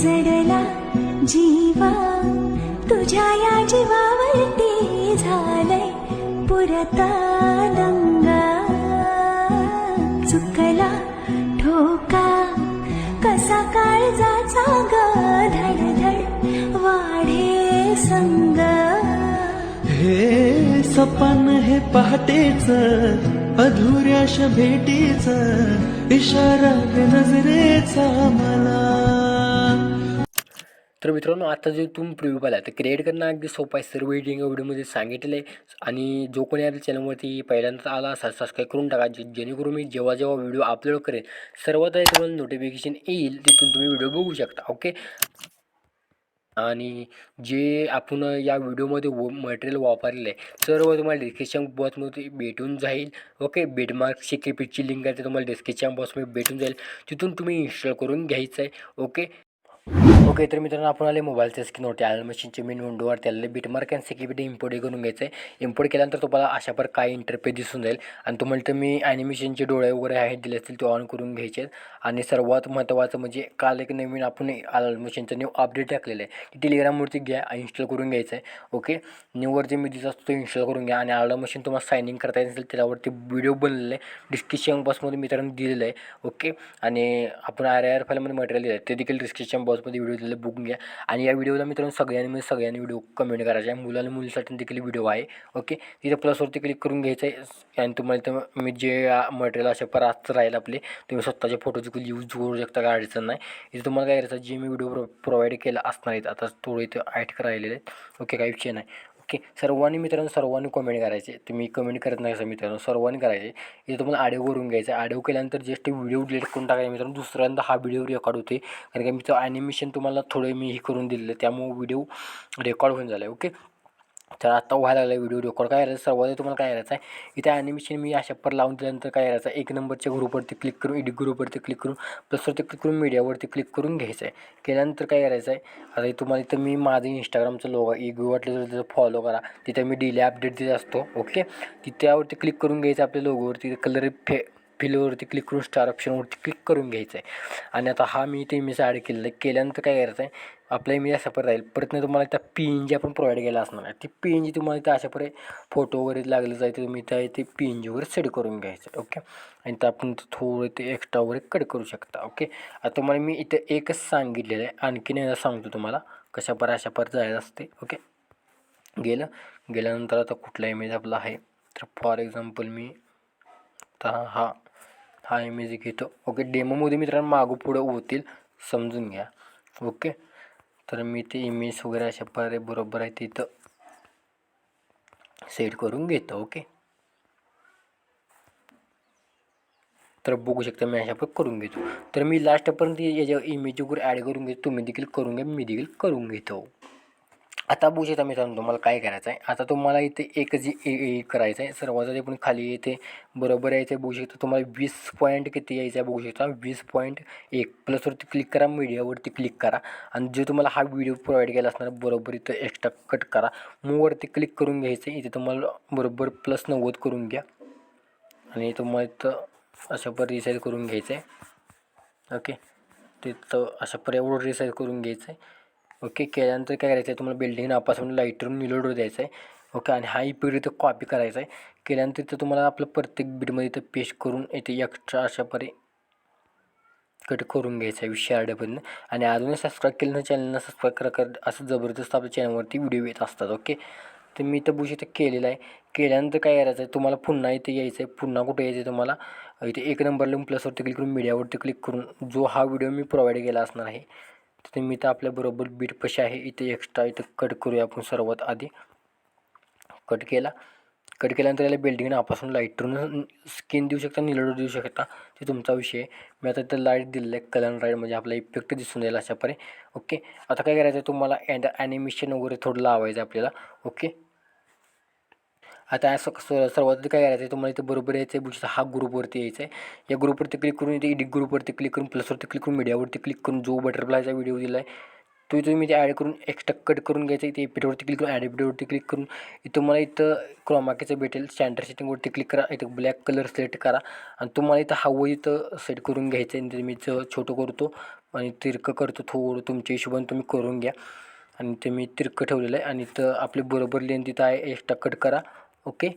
जडला जीवा तुझ्या या जीवावरती झालंय पुरतानंगा चुकला ठोका कसा काळजाचा ग धडधड वाढे संग. हे सपन हे पहाटेच अधुऱ्याश भेटीच इशारा नजरेचा मला. तर मित्रांनो आता जे तुम्ही प्रिव्ह्यू पाहिला तर क्रिएट करणं अगदी सोपं आहे. सर्व एडिंग व्हिडिओमध्ये सांगितलं आहे. आणि जो कोणी आपल्या चॅनलवरती पहिल्यांदा आला असाल सबस्क्राईब करून टाका. जे जेणेकरून मी जेव्हा जेव्हा व्हिडिओ अपलोड करेन सर्वात आधी तुम्हाला नोटिफिकेशन येईल तिथून तुम्ही व्हिडिओ बघू शकता ओके आणि जे आपण या व्हिडिओमध्ये व मटेरियल वापरलेलं आहे सर्व तुम्हाला डिस्क्रिप्शन बॉक्समध्ये भेटून जाईल ओके बेडमार्कची सिक्युरिटीची लिंक आहे ते तुम्हाला डिस्क्रिप्शन बॉक्समध्ये भेटून जाईल. तिथून तुम्ही इन्स्टॉल करून घ्यायचं आहे ओके ओके तर मित्रांनो आपण आले मोबाईलच्या स्क्रीनवरती आयल मशीनचे मेन विंडोवर त्याला बिटमार्क अँड सिक्युरिटी इम्पोर्ट करून घ्यायचं आहे इम्पोर्ट केल्यानंतर तुम्हाला अशा प्रकार काय इंटरफेस दिसून जाईल. आणि तुम्हाला तर मी ॲनिमेशनचे डोळे वगैरे आहेत दिले असतील ते ऑन करून घ्यायचे आणि सर्वात महत्त्वाचं म्हणजे काल एक नवीन आपण आयल मशीनचं न्यू अपडेट टाकलेलं आहे की टेलिग्रामवरती घ्या इन्स्टॉल करून घ्यायचं आहे ओके न्यूवरती मी दिसत असतो तो इन्स्टॉल करून घ्या. आणि आयल मशीन तुम्हाला सायनिंग करता येत असेल त्याच्यावरती व्हिडिओ बनलेला आहे. डिस्क्रिप्शन बॉक्समध्ये मित्रांनो दिलेलं आहे. ओके? आणि आपण आर आर फाईलमध्ये मटेरियल दिलं आहे. ते देखील डिस्क्रिप्शन बॉक्समध्ये व्हिडिओ दिलेलं बघून घ्या. आणि या व्हिडिओला मित्रांनो सगळ्यांनी म्हणजे सगळ्यांनी व्हिडिओ कमेंट करायचा आहे. मुलाला मुलीसाठी देखील व्हिडिओ आहे ओके तिथे प्लसवरती क्लिक करून घ्यायचं आहे. आणि तुम्हाला तर मी जे मटेरियल असे परत राहील आपले तुम्ही स्वतःचे फोटो देखील यूज करू शकता काय अडचण नाही. इथे तुम्हाला काय करायचं जे मी व्हिडिओ प्रो प्रोव्हाइड केला असणार आहेत आता थोडं इथं ॲड करायलेले आहेत ओके काही विषय नाही. ओके सर्वांनी मित्रांनो सर्वांनी कमेंट करायचे. तुम्ही कमेंट करत नाही असं मित्रांनो सर्वांनी करायचे. इथे तुम्हाला आडिओ करून घ्यायचं. आडिओ केल्यानंतर जस्ट व्हिडिओ डिलीट करून टाकायचा मित्रांनो. दुसऱ्यांदा हा व्हिडिओ रेकॉर्ड होते कारण की मी तो ॲनिमेशन तुम्हाला थोडं मी हे करून दिलेलं त्यामुळे व्हिडिओ रेकॉर्ड होऊन झाला आहे ओके तर आता व्हायला लागला व्हिडिओ रेकॉर्ड काय करायचं? सर्वात तुम्हाला काय करायचं आहे इथे ॲनिमेशन मी अशा पर लावून दिल्यानंतर काय करायचं आहे एक नंबरच्या ग्रुपवरती क्लिक करून एडिट ग्रुपवरती क्लिक करून प्लसवरती क्लिक करून मीडियावरती क्लिक करून घ्यायचं आहे केल्यानंतर काय करायचं आहे आता तुम्हाला इथं मी माझं इंस्टाग्रामचं लोग एक वाटलं तर फॉलो करा. तिथे मी डेली अपडेट देत असतो. ओके तिथे त्यावरती क्लिक करून घ्यायचं आपल्या लोगोवरती कलर फे फिलवरती क्लिक करून स्टार ऑप्शनवरती क्लिक करून घ्यायचं आहे आणि आता हा मी ते मी ॲड केलेलं आहे केल्यानंतर काय करायचं आहे आपला इमेज असा परत राहील परत नाही तुम्हाला त्या पी एन जी आपण प्रोव्हाइड केला असणार आहे. ती पी एन जी तुम्हाला त्या अशा परे फोटो वगैरे लागले जायचं तुम्ही त्या ते पी एन जी वगैरे सेट करून घ्यायचं ओके आणि तर आपण थोडं ते एक्स्ट्रा वगैरे कट करू शकता ओके आता तुम्हाला मी इथं एकच सांगितलेलं आहे आणखीन एकदा सांगतो तुम्हाला कशा पर अशा पर जायचं असते ओके गेलं गेल्यानंतर आता कुठला इमेज आपला आहे तर फॉर एक्झाम्पल मी आता हा हा इमेज घेतो ओके डेमोमध्ये मित्रांनो मागं पुढं होतील, समजून घ्या. ओके मी ते इमेज वगैरे अशा प्रकारे बरोबर आहे तिथं सेट करून घेतो, ओके. तर बघू शकता मी अशा प्रकारे करून घेतो. तर मी लास्टपर्यंत याच्या इमेज वगैरे ॲड करून घेतो. तुम्ही देखील करून घ्या, मी देखील करून आता बघू शकता मित्रांनो तुम्हाला काय करायचं आहे? आता तुम्हाला इथे एक जी ए ए करायचं आहे सर्वात जे पण खाली येते. बरोबर यायचं आहे बघू शकता तुम्हाला वीस पॉईंट किती यायचं आहे बघू शकता. वीस पॉईंट एक. प्लसवरती क्लिक करा मीडियावरती क्लिक करा. आणि जे तुम्हाला हा व्हिडिओ प्रोव्हाइड केला असणार बरोबर इथं एक्स्ट्रा कट करा. मूववरती क्लिक करून घ्यायचं आहे. इथे तुम्हाला बरोबर प्लस नव्वद करून घ्या. आणि तुम्हाला इथं अशा पर रिसाईज करून घ्यायचं आहे. ओके तिथं अशा पर एवढं रिसाईज करून घ्यायचं आहे. ओके केल्यानंतर काय करायचं आहे तुम्हाला बिल्डिंग नापासून लाईटरून निलोडवर द्यायचं आहे ओके आणि हा इपिड इथं कॉपी करायचा आहे केल्यानंतर इथं तुम्हाला आपलं प्रत्येक बीडमध्ये इथं पेस्ट करून इथे एक्स्ट्रा अशा परे कट करून घ्यायचं आहे विषय आड्यापर्यंत आणि अजूनही सबस्क्राईब केलं ना चॅनलला सबस्क्राईब करा कर असं जबरदस्त आपल्या चॅनलवरती व्हिडिओ येत असतात ओके? तर मी इथं बुश इथं केलेलं आहे. केल्यानंतर काय करायचं आहे तुम्हाला पुन्हा इथे यायचं आहे पुन्हा कुठे यायचं आहे तुम्हाला? इथे एक नंबर लिहून प्लसवरती क्लिक करून मीडियावरती क्लिक करून जो हा व्हिडिओ मी प्रोव्हाइड केला असणार आहे तिथे मी तर आपल्याबरोबर बीट आहे. इथे एक्स्ट्रा इथं कट करूया आपण सर्वात आधी. कट केला. कट केल्यानंतर याला बिल्डिंग नापासून लाईटरून स्किन देऊ शकता निलडू देऊ शकता. ते तुमचा विषय आहे. मी आता इथं लाइट दिलेलं आहे कलर राईड म्हणजे आपला इफेक्ट दिसून जाईल अशा परे ओके आता काय करायचं आहे तुम्हाला अँड ॲनिमेशन वगैरे थोडं लावायचं आपल्याला. ओके आता असं स- सर्वात काय करायचं आहे तुम्हाला इथे बरोबर यायचं आहे बुजचा हा ग्रुपवरती यायचं आहे या ग्रुपवरती क्लिक करून इथे एडिट ग्रुपवरती क्लिक करून प्लसवरती क्लिक करून मीडियावरती क्लिक करून जो बटरफ्लायचा व्हिडिओ दिला आहे तो तुम्ही ते ॲड करून एक्स्ट्रा कट करून घ्यायचं इथे एपिडवरती क्लिक करून ॲड एपिडवरती क्लिक करून इथं तुम्हाला इथं क्रोमाकीचं भेटेल. स्टँडर्ड सेटिंगवरती क्लिक करा इथं ब्लॅक कलर सिलेक्ट करा. आणि तुम्हाला इथं हवं इथं सेट करून घ्यायचं आहे इथे मी इथं छोटं करतो आणि तिरकं करतो थोडं तुमच्या हिशोबाने तुम्ही करून घ्या. आणि ते मी तिरकं ठेवलेलं आहे. आणि तर आपली बरोबर लेंथ तिथं आहे एक्स्ट्रा कट करा. ओके.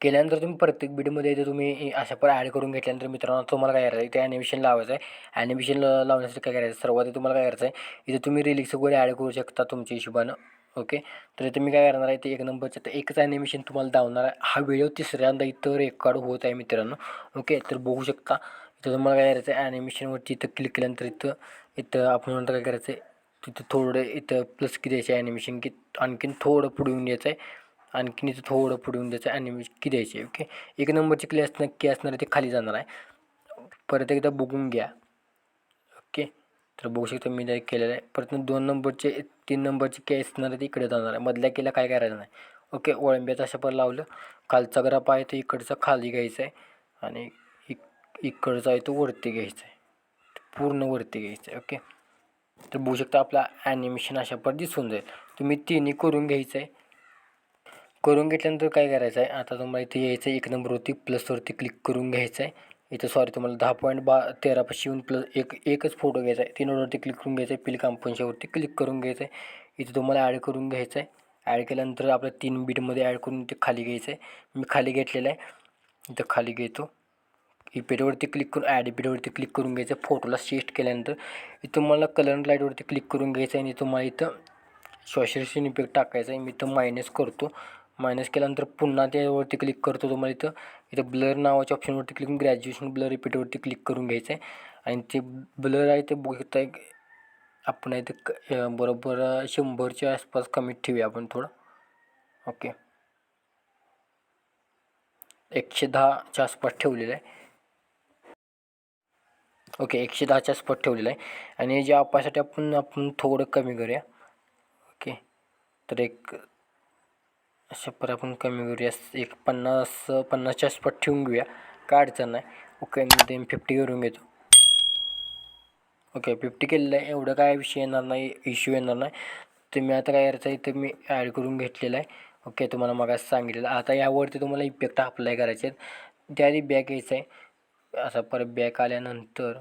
केल्यानंतर तुम्ही प्रत्येक व्हिडिओमध्ये इथे तुम्ही अशा पण ॲड करून घेतल्यानंतर मित्रांनो तुम्हाला काय करायचं आहे ते ॲनिमेशन लावायचं आहे ॲनिमेशन लावण्यासाठी काय करायचं? सर्वात तुम्हाला काय करायचं आहे इथे तुम्ही रिलिक्स वगैरे ॲड करू शकता तुमच्या हिशोबानं. ओके? तर इथे मी काय करणार आहे ते एक नंबरचं तर एकच ॲनिमेशन तुम्हाला दावणार आहे. हा व्हिडिओ तिसऱ्यांदा इथं रेकॉर्ड होत आहे मित्रांनो. ओके? तर बघू शकता. इथं तुम्हाला काय करायचं आहे ॲनिमेशनवरती इथं क्लिक केल्यानंतर इथं इथं आपण नंतर काय करायचं आहे तिथं थोडं इथं प्लस किती द्यायचं आहे ॲनिमेशन की आणखीन थोडं पुढे येऊन द्यायचं आहे आणखीन इथं थोडं पुढे येऊन द्यायचं आहे ॲनिमेशन की द्यायचे आहे ओके एक नंबरची क्लास की असणार आहे ते खाली जाणार आहे. परत एकदा बघून घ्या ओके तर बघू शकता मी ते केलेलं आहे. परत दोन नंबरचे तीन नंबरचे के असणार आहे ते इकडे जाणार आहे. मधल्या केला काय करायचं नाही. ओके ओळंब्याचं अशा पण लावलं. खालचा ग्राफ आहे तो इकडचा खाली घ्यायचा आहे आणि इक इकडचा आहे तो वरती घ्यायचा आहे पूर्ण वरती घ्यायचं आहे ओके तर बघू शकता आपला ॲनिमेशन अशा पर दिसून जाईल. तुम्ही तिन्ही करून घ्यायचं आहे करून घेतल्यानंतर काय करायचं आहे आता तुम्हाला इथे यायचं आहे एक नंबरवरती प्लसवरती क्लिक करून घ्यायचं आहे इथं सॉरी तुम्हाला दहा पॉईंट बा तेरापाशी येऊन प्लस एक एकच फोटो घ्यायचा आहे तीन नंबरवरती क्लिक करून घ्यायचं आहे पिल कांपन्शावरती क्लिक करून घ्यायचं आहे इथं तुम्हाला ॲड करून घ्यायचं आहे ॲड केल्यानंतर आपल्या तीन बीटमध्ये ॲड करून ते खाली घ्यायचं आहे मी खाली घेतलेलं आहे. इथं खाली घेतो. इपेडवरती क्लिक करून ॲड इपेडवरती क्लिक करून घ्यायचं. फोटोला शिफ्ट केल्यानंतर इथं तुम्हाला कलर लाईटवरती क्लिक करून घ्यायचं आहे आणि तुम्हाला इथं सॉशरेशन इफेक्ट टाकायचा आहे. मी इथं मायनस करतो. मायनस केल्यानंतर पुन्हा त्यावरती क्लिक करतो. तुम्हाला इथं इथं ब्लर नावाच्या ऑप्शनवरती क्लिक करून ग्रॅज्युएशन ब्लर रिपीटवरती क्लिक करून घ्यायचं आहे. आणि ते ब्लर आहे ते बघता एक आपण इथं क बरोबर शंभरच्या आसपास कमी ठेवूया आपण थोडं. ओके एकशे दहाच्या आसपास ठेवलेलं आहे. ओके एकशे दहाच्या स्पॉट ठेवलेला आहे. आणि जे आपासाठी आपण आपण थोडं कमी करूया. ओके तर एक अशा पर आपण कमी करूया. एक पन्नास पन्नासच्या स्पॉट ठेवून घेऊया. काय अडचण नाही. ओके देन फिफ्टी करून घेतो. ओके फिफ्टी केलेलं आहे. एवढं काय विषय येणार नाही इश्यू येणार नाही. तुम्ही आता काय करायचं आहे ते मी ॲड करून घेतलेलं आहे. ओके तुम्हाला मग सांगितलेलं. आता यावरती तुम्हाला इफेक्ट अप्लाय करायचे आहेत. त्याआधी बॅक यायचं आहे. असा परत बॅक आल्यानंतर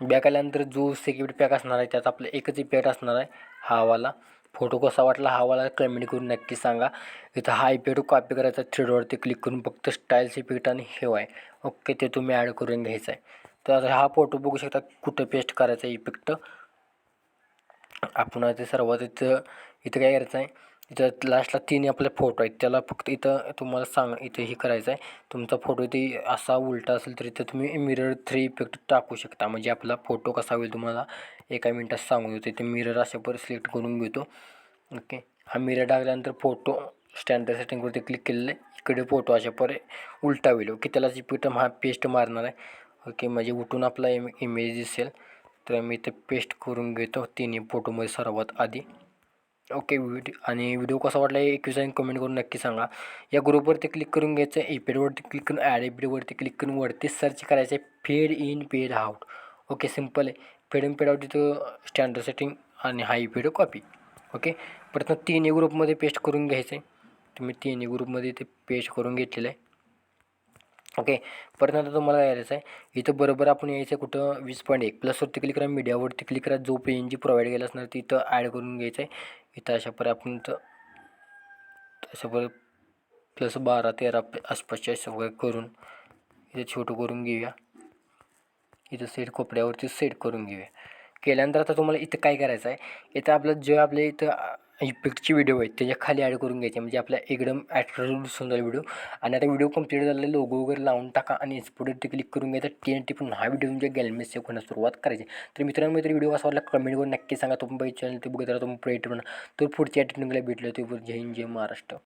बॅक आल्यानंतर जो सिक्युरिटी पॅक असणार आहे त्यात आपलं एकच इफेक्ट असणार आहे हावाला फोटो कसा वाटला हावाला कमेंट करून नक्की सांगा. इथं हा इफेक्ट कॉपी करायचा थ्रीडवरती क्लिक करून फक्त स्टाईल्स इफेक्ट आणि हेव आहे ओके ते तुम्ही ॲड करून घ्यायचं आहे. तर आता हा फोटो बघू शकता कुठं पेस्ट करायचा इफेक्ट आपण ते सर्वात इथं इथं काय करायचं आहे? इथं लास्टला तीन आपले फोटो आहेत त्याला फक्त इथं तुम्हाला सांग इथं हे करायचं आहे तुमचा फोटो इथे असा उलटा असेल तर इथं तुम्ही मिरर थ्री इफेक्ट टाकू शकता. म्हणजे आपला फोटो कसा होईल तुम्हाला एका मिनटात सांगून देतो. इथे मिरर अशा पर सिलेक्ट करून घेतो. ओके हा मिरर टाकल्यानंतर फोटो स्टँडर्ड सेटिंगवरती क्लिक केलेलं आहे. इकडे फोटो अशा पर उलटा होईल. ओके त्याला इफेक्ट हा पेस्ट मारणार आहे. ओके म्हणजे उठून आपला इम इमेज दिसेल. तर मी इथे पेस्ट करून घेतो. तिन्ही फोटोमध्ये सर्वात आधी. ओके व्हिडिओ आणि व्हिडिओ कसा वाटला हे एकवीस आणि कमेंट करून नक्की सांगा. या ग्रुपवरती क्लिक करून घ्यायचं आहे क्लिक करून ॲड इपेडवरती क्लिक करून वरती सर्च करायचं आहे fade in fade out okay simple आहे. फेड इन पेड आउट तिथं स्टँडर्ड सेटिंग आणि हाय पेड कॉपी ओके? परत तिन्ही ग्रुपमध्ये पेस्ट करून घ्यायचं आहे. तुम्ही तिन्ही ग्रुपमध्ये ते पेस्ट करून घेतलेलं आहे. ओके. परत नंतर तुम्हाला काय करायचं आहे इथं बरोबर आपण यायचं आहे कुठं? वीस पॉईंट एक. प्लसवरती क्लिक करा मीडियावरती क्लिक करा. जो पी एन जी प्रोव्हाइड केला असणार तिथं ॲड करून घ्यायचं आहे इथं अशा पर आपण इथं अशा पर प्लस बारा तेरा आसपासच्या सगळं करून इथं छोटं करून घेऊया. इथं सेट कोपऱ्यावरती सेट करून घेऊया. केल्यानंतर आता तुम्हाला इथं काय करायचं आहे इथं आपलं जे आपल्या इथं इफेक्टची व्हिडिओ आहेत त्याच्याखाली ॲड करून घ्यायचे म्हणजे आपल्या एकदम ॲट्रॅक्टिव्ह दिसून जाईल व्हिडिओ आणि आता व्हिडिओ कंप्लीट झालेला लोगो वगैरे लावून टाका आणि एक्सपोर्टवरती क्लिक करून घ्यायचा टी एन टी पण हा व्हिडिओ तुमच्या गॅलरीमध्ये सेव्ह होण्यास सुरुवात करायची तर मित्रांनो मित्र व्हिडिओ असा वाटला कमेंट करून नक्की सांगा. तुम्ही चॅनल ते बघत राहा तुम्ही प्रेट म्हणा तर पुढच्या टेक्निकला भेटलं ते जय हिंद जय महाराष्ट्र.